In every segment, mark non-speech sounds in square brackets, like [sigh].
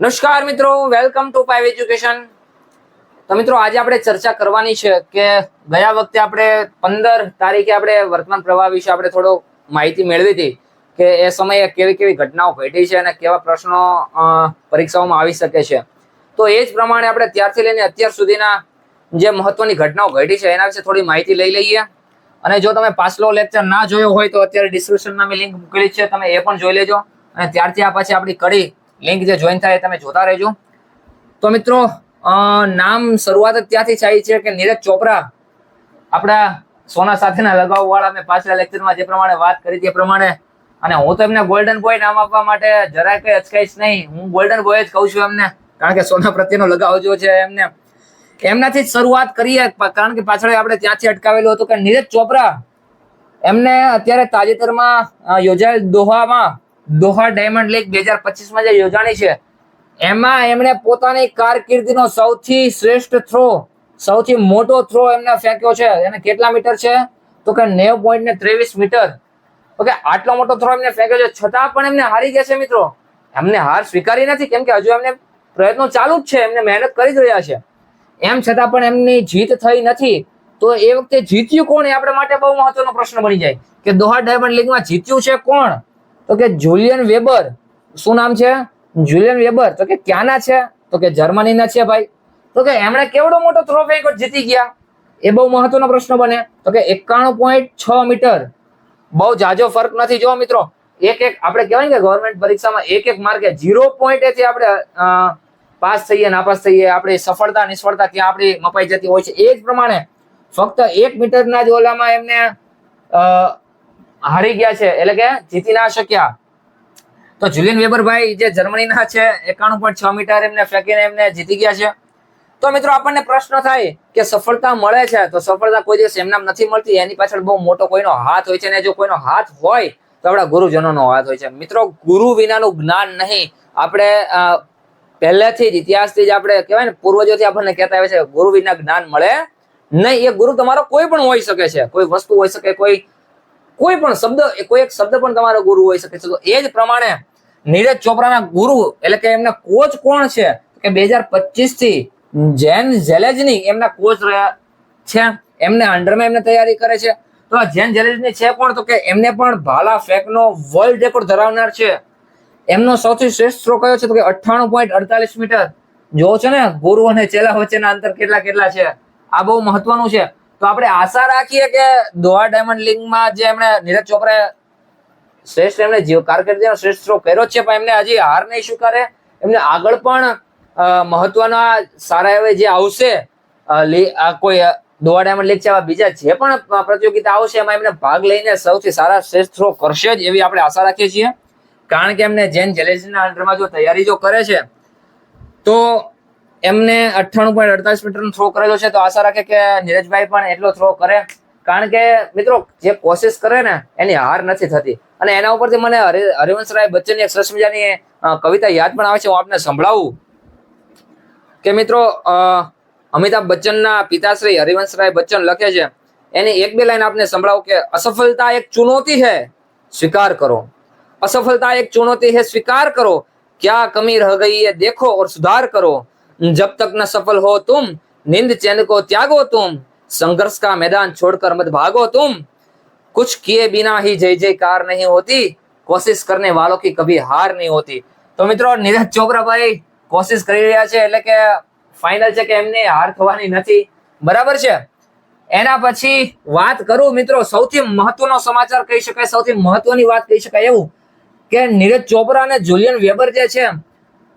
નમસ્કાર મિત્રો welcome to પાઇવ education તો મિત્રો, આજે આપણે ચર્ચા કરવાની છે કે ગયા વખતે આપણે પંદર તારીખે આપણે વર્તમાન પ્રવાહ વિશે આપણે થોડો માહિતી મેળવી હતી કે એ સમયે કેવી કેવી ઘટનાઓ ઘટી છે અને કેવા પ્રશ્નો પરીક્ષાઓમાં આવી શકે છે. તો એ જ પ્રમાણે આપણે ત્યારથી લઈને અત્યાર સુધીના જે મહત્વની ઘટનાઓ ઘટી છે એના વિશે થોડી માહિતી લઈ લઈએ. અને જો તમે પાછલો લેક્ચર ના જોયો હોય તો અત્યારે ડિસ્ક્રિપ્શનમાં મેં લિંક મૂકેલી છે, તમે એ પણ જોઈ લેજો. અને ત્યારથી આ પછી આપણી કડી લિંક જે જોઈન થાય તમે જોતા રહેજો. તો મિત્રો નામ શરૂઆત જ ત્યાંથી થાય છે કે નીરજ ચોપરા આપણા સોના સાથેના લગાવ વાળા મેં પાછલા લેક્ચરમાં જે પ્રમાણે વાત કરી તે પ્રમાણે. અને હું તો એમને ગોલ્ડન બોય નામ આપવા માટે જરાય કઈ અચકાઈશ નહીં. હું ગોલ્ડન બોય જ કહું છું એમને. કારણ કે સોના પ્રત્યેનો લગાવ જો છે એમને. એમનાથી જ શરૂઆત કરીએ કારણ કે પાછળ આપણે ત્યાંથી અટકાવેલું હતું કે નીરજ ચોપરા એમને અત્યારે તાજેતરમાં યોજાયેલ દોહામાં દોહા ડાયમંડ લીગ બે હજાર પચીસમાં જે યોજાણી છે, એમાં એમણે પોતાની કારકિર્દીનો સૌથી શ્રેષ્ઠ થ્રો સૌથી મોટો થ્રો એમને ફેંક્યો છે. એને કેટલા મીટર છે? તો કે નેવ પોઈન્ટ ને ત્રેવીસ મીટર ઓકે આટલો મોટો થ્રો એમને ફેંક્યો છે. છતાં પણ એમને હારી ગયા છે મિત્રો. એમને હાર સ્વીકારી નથી, કેમ કે હજુ એમને પ્રયત્નો ચાલુ જ છે. એમને મહેનત કરી જ રહ્યા છે. એમ છતાં પણ એમની જીત થઈ નથી. તો એ વખતે જીત્યું કોણ? એ આપણા માટે બહુ મહત્વનો પ્રશ્ન બની જાય કે દોહા ડાયમંડ લીગમાં જીત્યું છે કોણ? તો કે જુલિયન વેબર, શું નામ છે? જુલિયન વેબર, તો કે ક્યાંના છે? તો કે જર્મનીના છે ભાઈ. તો કે એમણે કેવડો મોટો થ્રો ફેંકો જીતી ગયા? એ બહુ મહત્વનો પ્રશ્ન બને. તો કે એકાણું પોઈન્ટ છ મીટર. બહુ જાજો ફરક નથી જો મિત્રો. એક એક, આપણે કહેવાય ને કે ગવર્મેન્ટ પરીક્ષામાં એક એક માર્કે ઝીરો પોઈન્ટ એથી આપણે પાસ થઈએ, નાપાસ થઈએ, આપણી સફળતા, નિષ્ફળતા ત્યાં આપણી મપાઈ જતી હોય છે. એ જ પ્રમાણે ફક્ત એક મીટરના જ ઓલામાં એમને હારી ગયા છે. એટલે કે જીતી ના શક્યા. તો જુલિયન વેબરભાઈ જે જર્મનીના છે, એકાણું પોઈન્ટ છ મીટર એમને ફેંકીને એમને જીતી ગયા છે. તો મિત્રો આપણને પ્રશ્ન થાય કે સફળતા મળે છે તો સફળતા કોઈ દિવસ એમના નથી મળતી. એની પાછળ બહુ મોટો કોઈનો હાથ હોય છે અને જો કોઈનો હાથ હોય તો આપણા ગુરુજનોનો હાથ હોય છે. મિત્રો ગુરુ વિનાનું જ્ઞાન નહીં. આપણે પહેલેથી જ ઇતિહાસથી જ આપણે કહેવાય ને, પૂર્વજોથી આપણને કહેતા આવે છે ગુરુ વિના જ્ઞાન મળે નહીં. એ ગુરુ તમારો કોઈ પણ હોઈ શકે છે. કોઈ વસ્તુ હોઈ શકે, કોઈ કોઈ પણ શબ્દ કોઈ એક શબ્દ પણ તમારો ગુરુ હોઈ શકે છે. તો એ જ પ્રમાણે નીરજ ચોપરાના ગુરુ, એટલે કે એમના કોચ કોણ છે? કે બે હજાર પચીસથી જેન ઝેલેજની એમના કોચ રહ્યા છે. એમને અંડરમાં એમને તૈયારી કરે છે. તો આ જેન ઝેલેજની છે કોણ? તો કે એમને પણ ભાલા ફેંકનો વર્લ્ડ રેકોર્ડ ધરાવનાર છે. એમનો સૌથી શ્રેષ્ઠ સ્ટ્રો કયો છે? તો કે અઠ્ઠાણું પોઈન્ટ અડતાલીસ મીટર. જો છે ને, ગુરુ અને ચેલા વચ્ચેના અંતર કેટલા કેટલા છે? આ બહુ મહત્વનું છે. તો આપણે આશા રાખીએ કે દોહા ડાયમંડ લીગમાં જે એમણે નીરજ ચોપરાએ શ્રેષ્ઠ એમને જીવ કારકિર્દીનો શ્રેષ્ઠ થ્રો કર્યો છે, પણ એમને હજી હાર નહીં સ્વીકારે. એમને આગળ પણ મહત્વના સારા એવા જે આવશે કોઈ દોહા ડાયમંડ લીગ છે એવા બીજા જે પણ પ્રતિયોગિતા આવશે, એમાં એમને ભાગ લઈને સૌથી સારા શ્રેષ્ઠ થ્રો કરશે જ એવી આપણે આશા રાખીએ છીએ. કારણ કે એમને જેન જેલેસીના અંડરમાં જો તૈયારી જો કરે છે, તો એમને અઠ્ઠાણું પોઈન્ટ અડતાલીસ મીટરનો થ્રો કરેલો છે. તો આશા રાખે કે નીરજભાઈ પણ એટલો થ્રો કરે. કારણ કે, મિત્રો, જે કોશિશ કરે ને, એની હાર નથી થતી. અને એના ઉપરથી મને હરિવંશ રાય બચ્ચનની એક સરસ મજાની કવિતા યાદ પણ આવે છે. હું આપને સંભળાવું કે, મિત્રો અમિતાભ બચ્ચનના પિતાશ્રી હરિવંશ રાય બચ્ચન લખે છે. એની એક બે લાઈન આપને સંભળાવું કે, અસફળતા એક ચુનૌતી હૈ, સ્વીકાર કરો. असफलता એક चुनौती है સ્વીકાર કરો. ક્યાં કમી રહ ગઈ એ દેખો ઓર સુધાર કરો. जब तक न सफल हो तुम निंद चैन को त्यागो तुम संघर्ष का मैदान छोड़कर मत भागो तुम कुछ किए बिना ही जय जयकार नहीं होती कोशिश करने वालों की कभी हार नहीं होती તો મિત્રો નીરજ ચોપરાભાઈ કોશિશ કરી રહ્યા છે એટલે કે ફાઇનલ છે કે એમને હાર થવાની નથી બરાબર છે એના પછી વાત કરું મિત્રો સૌથી મહત્વનો સમાચાર કહી શકાય સૌથી મહત્વની વાત કહી શકાય એવું કે નીરજ ચોપરા અને જુલિયન વેબર જે છે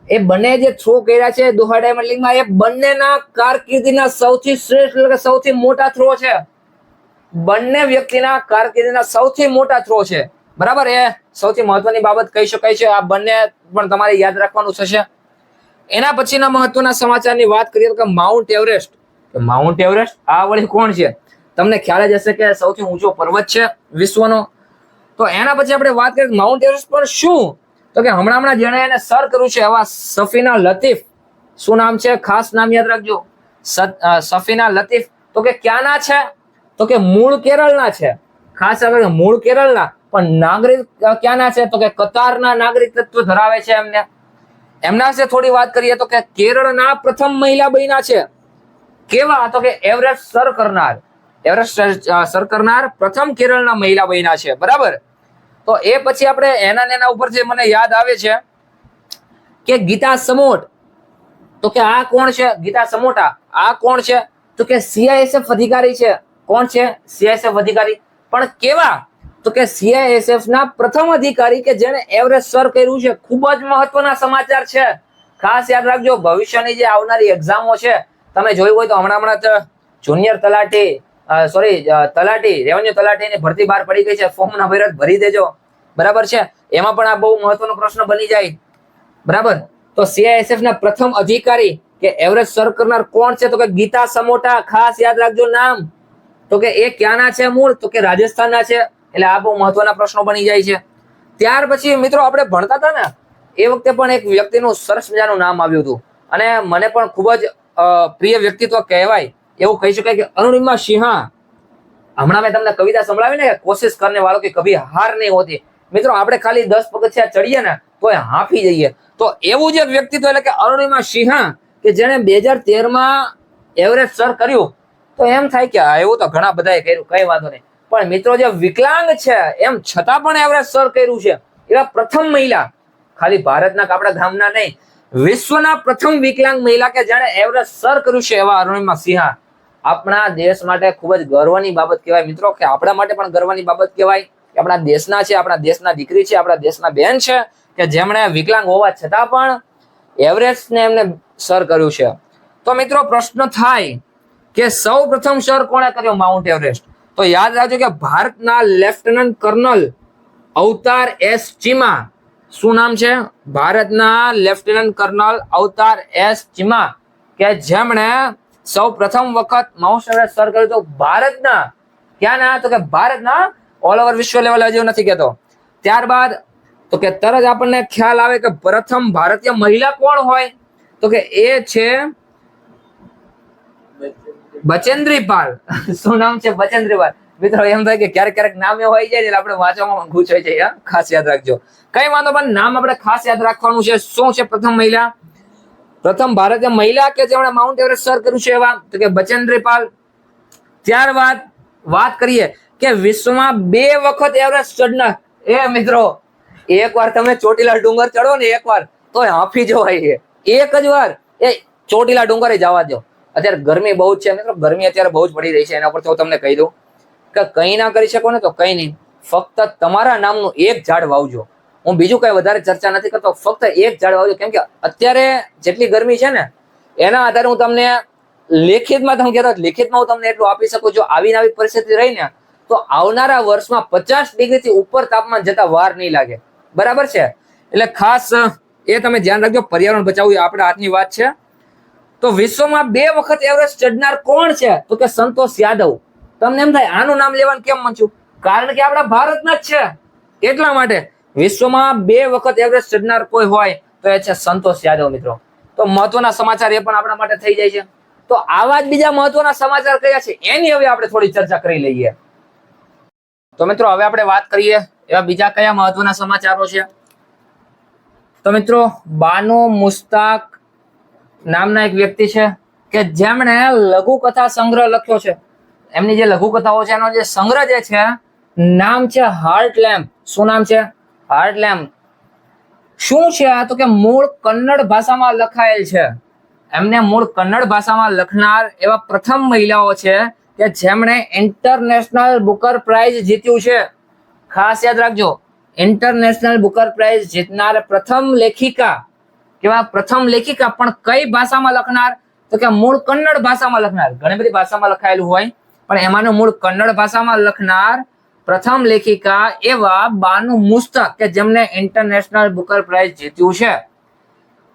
એ બંને જે થ્રો કર્યા છે દોહા ડાયમંડ લીગમાં એ બંનેના કારકિર્દીના સૌથી શ્રેષ્ઠ એટલે કે સૌથી મોટા થ્રો છે. બંને વ્યક્તિના કારકિર્દીના સૌથી મોટા થ્રો છે. બરાબર? એ સૌથી મહત્વની બાબત કહી શકાય છે. આ બંને પણ તમારે યાદ રાખવાનું થશે. એના પછીના મહત્વના સમાચારની વાત કરીએ તો માઉન્ટ એવરેસ્ટ. માઉન્ટ એવરેસ્ટ આ વળી કોણ છે? તમને ખ્યાલ જ હશે કે સૌથી ઊંચો પર્વત છે વિશ્વનો. તો એના પછી આપણે વાત કરીએ માઉન્ટ એવરેસ્ટ પર શું તો કે હમણાં હમણાં જેણે એને સર કર્યું છે એવા સફીના લતીફ. શું નામ છે? ખાસ નામ યાદ રાખજો. સફીના લતીફ. તો કે ક્યાંના છે? તો કે મૂળ કેરળના છે. ખાસ આપણે મૂળ કેરળના. પણ નાગરિક ક્યાંના છે? તો કે કતારના નાગરિકત્વ ધરાવે છે એમને. એમના વિશે થોડી વાત કરીએ તો કે કેરળના પ્રથમ મહિલા બન્યા છે. કેવા? તો કે એવરેસ્ટ સર કરનાર. એવરેસ્ટ સર કરનાર પ્રથમ કેરળના મહિલા બન્યા છે. બરાબર? તો એ પછી આપણે એના એના ઉપરથી મને યાદ આવે છે કે ગીતા સમોટ, તો કે આ કોણ છે? ગીતા સમોટા. આ કોણ છે? તો કે સીઆઈએસએફ અધિકારી છે. કોણ છે? સીઆઈએસએફ અધિકારી. પણ કેવા? તો કે સીઆઈએસએફ ના પ્રથમ અધિકારી કે જેણે એવરેસ્ટ સર કર્યું છે, ખૂબ જ મહત્વના સમાચાર છે. ખાસ યાદ રાખજો, ભવિષ્યની જે આવનારી એક્ઝામો છે, તમે જોયું હોય તો હમણાં હમણાં જુનિયર તલાટી સોરી તલાટી રેવન્યુ તલાટીની ભરતી બહાર પડી ગઈ છે. ફોર્મ ના ભરત ભરી દેજો. બરાબર છે? એમાં પણ આ બહુ મહત્વનો પ્રશ્ન બની જાય. બરાબર? તો સીઆઈએસએફ ના પ્રથમ અધિકારી કે એવરેસ્ટ સર કરનાર કોણ છે? તો કે ગીતા સમોટા, ખાસ યાદ રાખજો નામ. તો કે એ ક્યાંના છે મૂળ? તો કે રાજસ્થાનના છે. એટલે આ બહુ મહત્વના પ્રશ્નો બની જાય છે. ત્યાર પછી મિત્રો આપણે ભણતા હતા ને, એ વખતે પણ એક વ્યક્તિનું સરસ મજાનું નામ આવ્યું હતું. અને મને પણ ખૂબ જ પ્રિય વ્યક્તિત્વ કહેવાય. એવું કહી શકાય કે અરુણિમા સિંહા, હમણાં મેં તમને કવિતા સંભળાવી ને, કોશિશ કરને વાળો કે કભી હાર નહીં હોતી. મિત્રો, આપણે ખાલી દસ પગથિયા ચડીએ ને, તોય હાંફી જઈએ. તો એવું જ એક વ્યક્તિત્વ એટલે કે અરુણિમા સિંહા, કે જેણે બે હજાર તેરમાં એવરેસ્ટ સર કર્યું. તો એમ થાય કે એવું તો ઘણા બધાએ કર્યું, કઈ વાંધો નહીં. પણ મિત્રો, જે વિકલાંગ છે, એમ છતાં પણ એવરેસ્ટ સર કર્યું છે. એવા પ્રથમ મહિલા, ખાલી ભારતના આપણા ગામના નહીં, વિશ્વના પ્રથમ વિકલાંગ મહિલા કે જેણે એવરેસ્ટ સર કર્યું છે એવા અરુણિમા સિંહા. આપણા દેશ માટે ખૂબ જ ગર્વની બાબત કહેવાય. મિત્રો, કે આપણા માટે પણ ગર્વની બાબત કહેવાય. કે આપણા દેશના છે, આપણા દેશના દીકરી છે, આપણા દેશના બેન છે, કે જેમણે વિકલાંગ હોવા છતાં પણ એવરેસ્ટને એમને સર કર્યું છે. તો મિત્રો, પ્રશ્ન થાય કે સૌ પ્રથમ સર કોણે કર્યો માઉન્ટ એવરેસ્ટ? તો યાદ રાખજો કે ભારતના lieutenant colonel Avtar S Cheema. શું નામ છે? ભારતના lieutenant colonel Avtar S Cheema. કે જેમણે સૌ પ્રથમ વખત માઉન્ટ એવરેસ્ટ સર કર્યું તો ભારતના ક્યાંના તો કે ભારતના ઓલ ઓવર વિશ્વ લેવલ હજુ નથી કહેતો. ત્યારબાદ તો કે તરત આપણને ખ્યાલ આવે કે પ્રથમ ભારતીય મહિલા કોણ હોય? તો કે એ છે બચેન્દ્રી પાલ [laughs] શું નામ છે બચેન્દ્રી પાલ મિત્રો એમ થાય કે ક્યારેક ક્યારેક નામ એવું હોય જાય એટલે આપણે વાંચવામાં ગુચાઈ હોય છે ખાસ યાદ રાખજો. કઈ વાંધો પણ નામ આપણે ખાસ યાદ રાખવાનું છે. શું છે પ્રથમ મહિલા? પ્રથમ ભારતીય મહિલા કે જેમણે માઉન્ટ એવરેસ્ટ સર કર્યું છે એવા? તો કે બચેન્દ્રી પાલ ત્યારબાદ વાત કરીએ કે વિશ્વમાં બે વખત એવરેસ્ટ ચડનાર. એ મિત્રો, એકવાર તમે ચોટીલા ડુંગર ચડો ને એકવાર તો હાંફી જવાય એક જ વાર એ ચોટીલા ડુંગરે જવા દો અત્યારે ગરમી બહુ જ છે મિત્રો, ગરમી અત્યારે બહુ જ પડી રહી છે. એના પર તો તમને કહી દઉં કે કંઈ ના કરી શકો ને તો કંઈ નહીં. ફક્ત તમારા નામનું એક ઝાડ વાવજો. હું બીજું કઈ વધારે ચર્ચા નથી કરતો, ફક્ત એક ઝાડ વાવજો કેમ કે અત્યારે જેટલી ગરમી છે ને, એના આધારે હું તમને લેખિતમાં તમે કહેતો લેખિતમાં હું તમને એટલું આપી શકું, જો આવીને આવી પરિસ્થિતિ રહી ને, તો આવનારા વર્ષમાં પચાસ ડિગ્રીથી ઉપર તાપમાન જતા વાર નહીં લાગે. બરાબર છે? એટલે ખાસ એ તમે ધ્યાન રાખજો, પર્યાવરણ બચાવવું આપણા હાથની વાત છે. તો વિશ્વમાં બે વખત એવરેસ્ટ ચડનાર કોણ છે? તો કે સંતોષ યાદવ. તમને એમ થાય, આનું નામ લેવાનું કેમ મંચું કારણ કે આપણા ભારતના જ છે. એટલા માટે વિશ્વમાં બે વખત એવરેસ્ટ ચડનાર કોઈ હોય તો એ છે સંતોષ યાદવ મિત્રો. તો મહત્વના સમાચાર એ પણ આપણા માટે થઈ જાય છે. તો આવા જ બીજા મહત્વના સમાચાર કયા છે એની હવે આપણે થોડી ચર્ચા કરી લઈએ. તો મિત્રો હવે આપણે વાત કરીએ એવા બીજા કયા મહત્વના સમાચારો છે. તો મિત્રો બાનો મુસ્તાક નામના એક વ્યક્તિ છે કે જેમણે લઘુકથા સંગ્રહ લખ્યો છે. એમની જે લઘુકથાઓ છે એનો જે સંગ્રહ જે છે, નામ છે હાર્ટ લેમ્પ શું નામ છે? હાર્ટ એમ શું છે આ? તો કે મૂળ કન્નડ ભાષામાં લખાયેલ છે. એમને મૂળ કન્નડ ભાષામાં લખનાર એવા પ્રથમ મહિલાઓ છે કે જેમણે ઇન્ટરનેશનલ બુકર પ્રાઇઝ જીત્યું છે. ખાસ યાદ રાખજો ઇન્ટરનેશનલ બુકર પ્રાઇઝ જીતનાર પ્રથમ લેખિકા, કેવા પ્રથમ લેખિકા પણ કઈ ભાષામાં લખનાર? તો કે મૂળ કન્નડ ભાષામાં લખનાર. ઘણી બધી ભાષામાં લખાયેલું હોય, પણ એમાંનું મૂળ કન્નડ ભાષામાં લખનાર પ્રથમ લેખિકા એવા બાનુ મુસ્તક કે જેમને ઇન્ટરનેશનલ બુકર પ્રાઇઝ જીત્યું છે.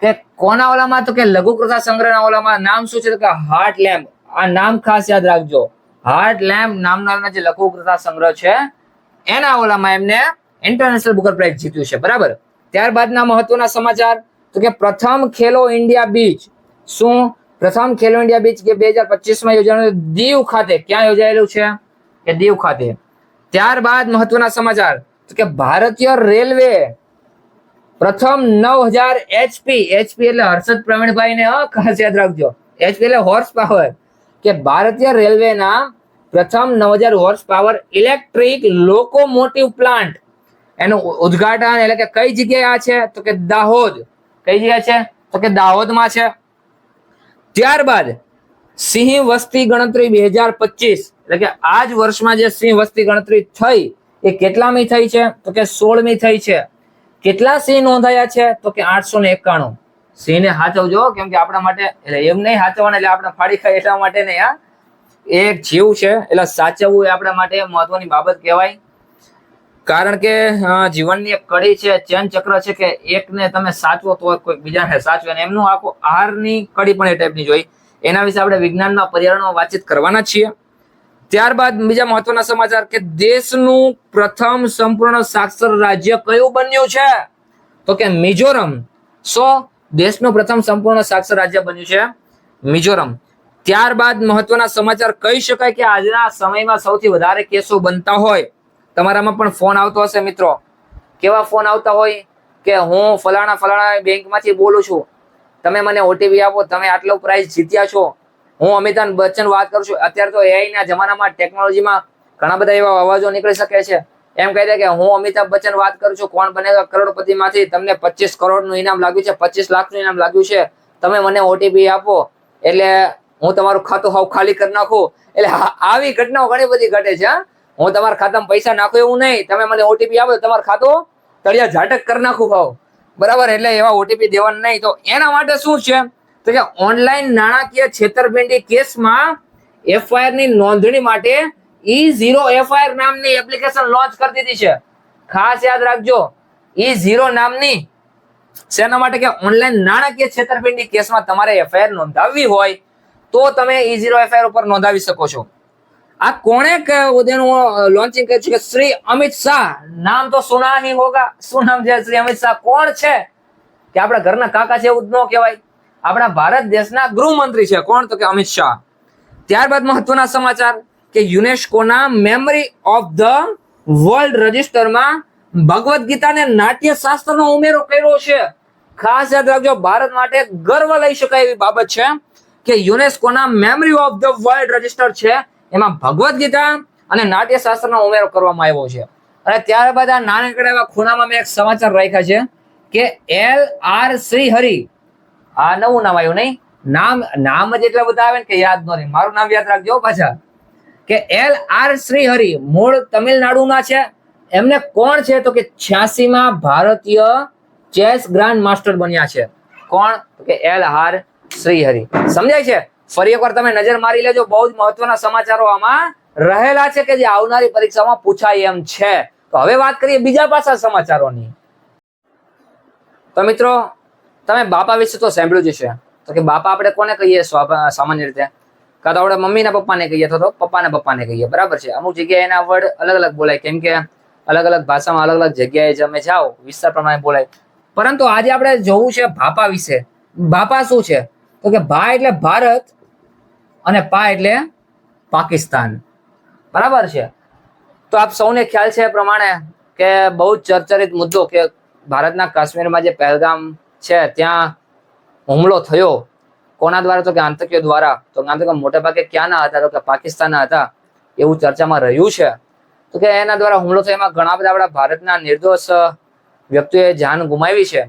કે કોના ઓલામાં તો કે લઘુકૃતા સંગ્રહના ઓલામાં નામ શું છે કે હાર્ટ લેમ્પ આ નામ ખાસ યાદ રાખજો. હાર્ટ લેમ્પ નામના જે લઘુકૃતા સંગ્રહ છે, એના ઓલામાં એમને ઇન્ટરનેશનલ બુકર પ્રાઇઝ જીત્યું છે. બરાબર? ત્યારબાદના મહત્વના સમાચાર, તો કે પ્રથમ ખેલો ઇન્ડિયા બીચ. શું? પ્રથમ ખેલો ઇન્ડિયા બીચ કે બે હજાર પચીસમાં યોજાયેલું દીવ ખાતે. ક્યાં યોજાયેલું છે? કે દીવ ખાતે. ત્યારબાદ મહત્વના સમાચાર. કે ભારતીય રેલવે પ્રથમ નવ હજાર એચપી એચપી એટલે હર્ષદ પ્રવીણભાઈ ને ખાસ યાદ રાખજો. એચપી એટલે હોર્સ પાવર કે ભારતીય રેલવેના પ્રથમ નવ હજાર horse power electric locomotive plant એનું ઉદ્ઘાટન એટલે કે કઈ જગ્યાએ આ છે? તો કે દાહોદ. કઈ જગ્યા છે? તો કે દાહોદમાં છે. ત્યારબાદ સિંહ વસ્તી ગણતરી બે હજાર પચીસ. એટલે કે આ જ વર્ષમાં જે સિંહ વસ્તી ગણતરી થઈ, એ કેટલામી થઈ છે? તો કે સોળમી થઈ છે. કેટલા સિંહ નોંધાયા છે? તો કે આઠસો ને એકાણું. સિંહને સાચવજો કેમ કે આપણા માટે, એટલે એમ નહીં સાચવવાના એટલે આપણે ફાડી ખાય એટલા માટે નહીં આ એક જીવ છે, એટલે સાચવવું એ આપણા માટે મહત્વની બાબત કહેવાય. કારણ કે જીવનની એક કડી છે, ચેન ચક્ર છે કે એકને તમે સાચવો તો કોઈ બીજાને સાચવે. એમનું આખો આહારની કડી પણ એ ટાઈપની જોઈ એના વિશે આપણે વિજ્ઞાનના પર્યાવરણમાં વાતચીત કરવાના છીએ. ત્યારબાદ બીજા મહત્વના સમાચાર કે દેશનું પ્રથમ સંપૂર્ણ સાક્ષર રાજ્ય કયું બન્યું છે? તો કે મિઝોરમ. સો, દેશનું પ્રથમ સંપૂર્ણ સાક્ષર રાજ્ય બન્યું છે મિઝોરમ. ત્યારબાદ મહત્વના સમાચાર કહી શકાય કે આજના સમયમાં સૌથી વધારે કેસો બનતા હોય. તમારામાં પણ ફોન આવતો હશે મિત્રો. કેવા ફોન આવતા હોય? કે હું ફલાણા ફલાણા બેંકમાંથી બોલું છું. તમે મને ઓટીપી આપો, તમે આટલો પ્રાઇઝ જીત્યા છો. હું અમિતાભ બચ્ચન વાત કરું છું. અત્યારે તો એઆઈ ના જમાનામાં ટેકનોલોજીમાં ઘણા બધા એવા અવાજો નીકળી શકે છે. એમ કહી દે કે હું અમિતાભ બચ્ચન વાત કરું છું, કોણ બનેગા કરોડપતિમાંથી તમને પચીસ કરોડનું ઇનામ લાગ્યું છે, પચીસ લાખનું ઇનામ લાગ્યું છે. તમે મને ઓટીપી આપો. એટલે હું તમારું ખાતું હાવ ખાલી કરી નાખું. એટલે આવી ઘટનાઓ ઘણી બધી ઘટે છે, હું. તમારા ખાતામાં પૈસા નાખું એવું નહીં. તમે મને ઓટીપી આપો તમારું ખાતું તળિયા ઝાટક કરી નાખું ભાવ બરાબર? એટલે એવા ઓટીપી દેવાના નહીં. તો એના માટે શું છે? તો કે ઓનલાઈન નાણાકીય છેતરપિંડી કેસમાં એફઆઈઆરની નોંધણી માટે ઈ ઝીરો એફઆઈઆર નામની એપ્લિકેશન લોન્ચ કરી દીધી છે. ખાસ યાદ રાખજો e ઈ ઝીરો નામની શેના માટે કે ઓનલાઈન નાણાકીય છેતરપિંડી કેસમાં તમારે એફઆઈઆર નોંધાવવી હોય તો તમે ઈ ઝીરો એફઆઈઆર ઉપર નોંધાવી શકો છો. આ કોણે એનું લોન્ચિંગ કર્યું છે કે શ્રી અમિત શાહ? નામ તો સુના હી હોગા. શું નામ છે શ્રી અમિત શાહ? કોણ છે? કે આપણા ઘરના કાકા છે એવું ન કહેવાય. આપણા ભારત દેશના ગૃહમંત્રી છે. કોણ? તો કે અમિત શાહ. ત્યારબાદ મહત્વના સમાચાર કે યુનેસ્કોના મેમરી ઓફ ધ વર્લ્ડ રજિસ્ટરમાં ભગવદ્ ગીતાને નાટ્ય શાસ્ત્રનો ઉમેરો કર્યો છે. ખાસ યાદ રાખજો, ભારત માટે ગર્વ લઈ શકાય એવી બાબત છે કે યુનેસ્કોના memory of the world register છે. એમાં ભગવદ્ ગીતા અને નાટ્ય શાસ્ત્રનો ઉમેરો કરવામાં આવ્યો છે. અને ત્યારબાદ આ નાનકડા એવા ખૂણામાં મેં એક સમાચાર રાખ્યા છે કે એલ આર શ્રીહરિ આ નવું નામ આવ્યું નહીં. નામ નામ જ એટલા બધા આવે ને કે યાદ ન મારું નામ યાદ રાખજો પાછા. કે એલ આર શ્રીહરિ મૂળ તમિલનાડુના છે. એમને કોણ છે તો કે 86 માં ભારતીય ચેસ ગ્રાન્ડ માસ્ટર બન્યા છે. કોણ? કે એલ આર શ્રીહરિ. સમજાય છે? ફરી એકવાર તમે નજર મારી લેજો. બહુ જ મહત્વના સમાચારો આમાં રહેલા છે કે જે આવનારી પરીક્ષામાં પૂછાય એમ છે. તો હવે વાત કરીએ બીજા પાસા સમાચારોની. તો મિત્રો તમે બાપા વિશે તો સાંભળ્યું જ છે તો કે બાપા આપણે કોને કહીએ સામાન્ય રીતે? કાં તો આપણે મમ્મીના પપ્પાને કહીએ અથવા તો પપ્પાના પપ્પાને કહીએ. બરાબર છે? અમુક જગ્યાએ એના વર્ડ અલગ અલગ બોલાય. કેમ કે અલગ અલગ ભાષામાં અલગ અલગ જગ્યાએ તમે જાઓ, વિસ્તાર પ્રમાણે બોલાય. પરંતુ આજે આપણે જોવું છે ભાપા વિશે. બાપા શું છે? તો કે ભા એટલે ભારત અને પા એટલે પાકિસ્તાન. બરાબર છે? તો આપ સૌને ખ્યાલ છે એ પ્રમાણે કે બહુ ચર્ચરિત મુદ્દો કે ભારતના કાશ્મીરમાં જે પહેલગામ છે, ત્યાં હુમલો થયો. કોના દ્વારા? તો કે આતંકીઓ દ્વારા. તો આતંકીઓ મોટા ભાગે ક્યાંના હતા? તો કે પાકિસ્તાનના હતા. એવું ચર્ચામાં રહ્યું છે. તો કે એના દ્વારા હુમલો થયો. એમાં ઘણા બધા આપણા ભારતના નિર્દોષ વ્યક્તિઓએ જાન ગુમાવી છે.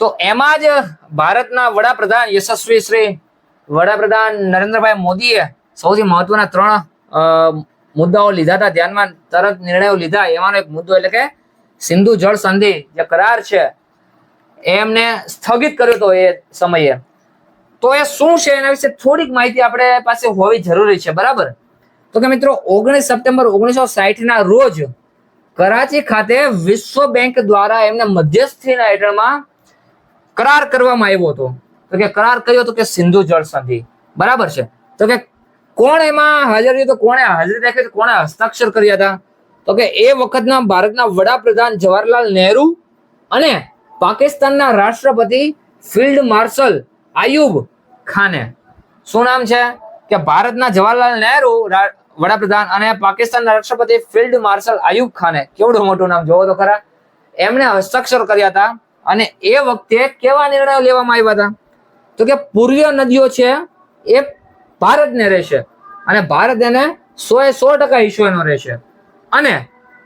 તો એમાં જ ભારતના વડાપ્રધાન યશસ્વી શ્રી વડાપ્રધાન નરેન્દ્રભાઈ મોદીએ સૌથી મહત્વના ત્રણ મુદ્દાઓ લીધા હતા. ધ્યાનમાં તરત નિર્ણયો લીધા. એમાંનો એક મુદ્દો એટલે કે સિંધુ જળ સંધિ જે કરાર છે એમને સ્થગિત કર્યો હતો એ સમયે. તો એ શું છે એના વિશે થોડીક માહિતી આપણે પાસે હોવી જરૂરી છે, બરાબર? તો કે મિત્રો, ઓગણીસ સપ્ટેમ્બર ઓગણીસો ના રોજ કરાચી ખાતે વિશ્વ બેંક દ્વારા એમને મધ્યસ્થીના હેઠળમાં કરાર કરવામાં આવ્યો હતો. તો કે કરાર કયો હતો કે સિંધુ જળ સંધિ. બરાબર છે? તો કે કોણ એમાં હાજર રહ્યું? તો કોણે હાજરી રાખી? કોણે હસ્તાક્ષર કર્યા હતા? તો કે એ વખતના ભારતના વડાપ્રધાન જવાહરલાલ નહેરુ અને પાકિસ્તાનના રાષ્ટ્રપતિ ફિલ્ડ માર્શલ આયુબ ખાને. શું નામ છે? કે ભારતના જવાહરલાલ નહેરુ વડાપ્રધાન અને પાકિસ્તાનના રાષ્ટ્રપતિ ફિલ્ડ માર્શલ આયુબ ખાને. કેવડું મોટું નામ જોવો તો ખરા. એમણે હસ્તાક્ષર કર્યા હતા અને એ વખતે કેવા નિર્ણયો લેવામાં આવ્યા હતા? તો કે પૂર્વીય નદીઓ છે એ ભારતને રહેશે અને ભારત એને સો એ સો ટકા હિસ્સો એનો રહેશે. અને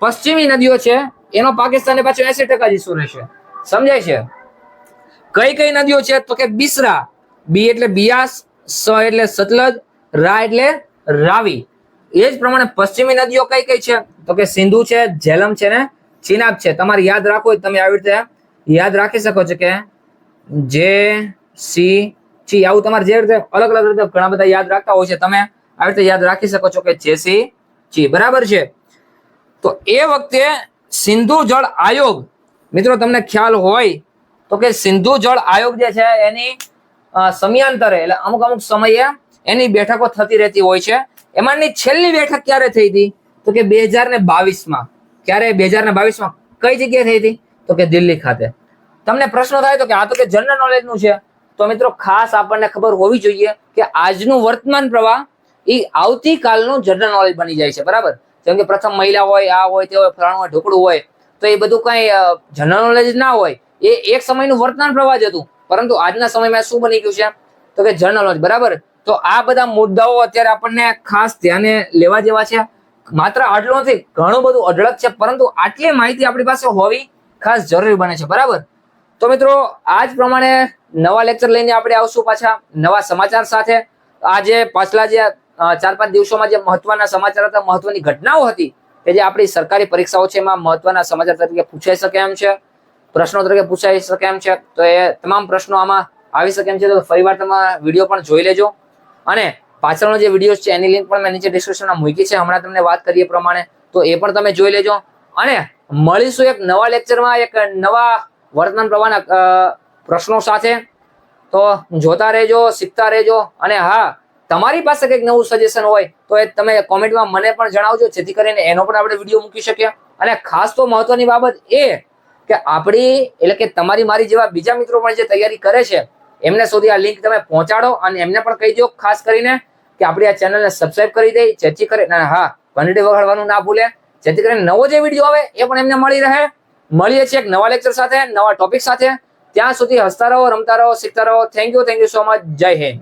પશ્ચિમી નદીઓ છે એનો પાકિસ્તાનને પાછો એસી ટકા હિસ્સો રહેશે. સમજાય છે? કઈ કઈ નદીઓ છે? તો કે બિસરા. બી એટલે બિયાસ, સ એટલે સતલજ, રા એટલે રાવી. એ જ પ્રમાણે પશ્ચિમી નદીઓ કઈ કઈ છે? તો કે સિંધુ છે, ઝેલમ છે ને ચિનાબ છે. તમારે યાદ રાખો તમે આવી રીતે યાદ રાખી શકો છો કે જે સી ચી આવું તમારે જે રીતે અલગ અલગ રીતે ઘણા બધા યાદ રાખતા હોય છે. તમે આવી રીતે યાદ રાખી શકો છો કે જે સી ચી બરાબર છે? તો એ વખતે સિંધુ જળ આયોગ મિત્રો, તમને ખ્યાલ હોય તો કે સિંધુ જળ આયોગ જે છે એની સમયાંતરે, એટલે અમુક અમુક સમયે એની બેઠકો થતી રહેતી હોય છે. એમાંની છેલ્લી બેઠક ક્યારે થઈ હતી? તો કે બે હજાર ને બાવીસમાં. ક્યારે બે હજાર ને બાવીસમાં? કઈ જગ્યાએ થઈ હતી? તો કે દિલ્હી ખાતે. તમને પ્રશ્ન થાય તો કે આ તો કે જનરલ નોલેજનું છે. તો મિત્રો, ખાસ આપણને ખબર હોવી જોઈએ કે આજનું વર્તમાન પ્રવાહ એ આવતીકાલનું જનરલ નોલેજ બની જાય છે. બરાબર? જેમ કે પ્રથમ મહિલા હોય, આ હોય, તે હોય, ફલાણું હોય, ઢોકળું હોય. તો એ બધું કઈ જનરલ નોલેજ ના હોય, એ એક સમયનું વર્તમાન પ્રવાહ જ હતું. પરંતુ આજના સમયમાં શું બની ગયું છે તો કે જનરલ નોલેજ બરાબર? તો આ બધા મુદ્દાઓ અત્યારે આપણને ખાસ ધ્યાને લેવા જેવા છે. માત્ર આટલું નથી, ઘણું બધું અઢળક છે, પરંતુ આટલી માહિતી આપણી પાસે હોવી ખાસ જરૂરી બને છે, બરાબર? તો મિત્રો, આજ પ્રમાણે નવા લેક્ચર લઈને આપણે આવશું પાછા, નવા સમાચાર સાથે. આજે પાછલા જે ચાર પાંચ દિવસોમાં જે મહત્વના સમાચાર હતા, મહત્વની ઘટનાઓ હતી કે જે આપણી સરકારી પરીક્ષાઓ છે એમાં મહત્વના સમાચાર તરીકે પૂછાઈ શકે એમ છે, પ્રશ્નો તરીકે પૂછાઈ શકે એમ છે, તો એ તમામ પ્રશ્નો આમાં આવી શકે એમ છે, તો ફરીવાર તમે વીડિયો પણ જોઈ લેજો. અને પાછળનો જે વીડિયો છે, એની લિંક પણ મેં નીચે ડિસ્ક્રિપ્શનમાં મૂકી છે, હમણાં તમને વાત કરીએ પ્રમાણે, તો એ પણ તમે જોઈ લેજો. અને મળીશું એક નવા લેક્ચરમાં એક નવા વર્તમાન પ્રવાહના પ્રશ્નો સાથે. તો જોતા રહેજો, શીખતા રહેજો. અને હા તમારી પાસે કંઈક નવું સજેશન હોય, તો એ તમે કોમેન્ટમાં મને પણ જણાવજો, જેથી કરીને એનો પણ આપણે વીડિયો મૂકી શકીએ. અને ખાસ તો મહત્વની બાબત એ કે આપણી, એટલે કે તમારી મારી જેવા બીજા મિત્રો પણ જે તૈયારી કરે છે, એમને સુધી આ લિંક તમે પહોંચાડો અને એમને પણ કહી દો, ખાસ કરીને કે આપણી આ ચેનલને સબસ્ક્રાઇબ કરી દે, જેથી કરીને હા, ઘંટડી વગાડવાનું ના ભૂલે. જેથી કરીને નવો જે વીડિયો આવે, એ પણ એમને મળી રહે. મળીએ છીએ એક નવા લેક્ચર સાથે, નવા ટોપિક સાથે. ત્યાં સુધી હસતા રહો, રમતા રહો, શીખતા રહો. Thank you thank you so much જય હિન્દ.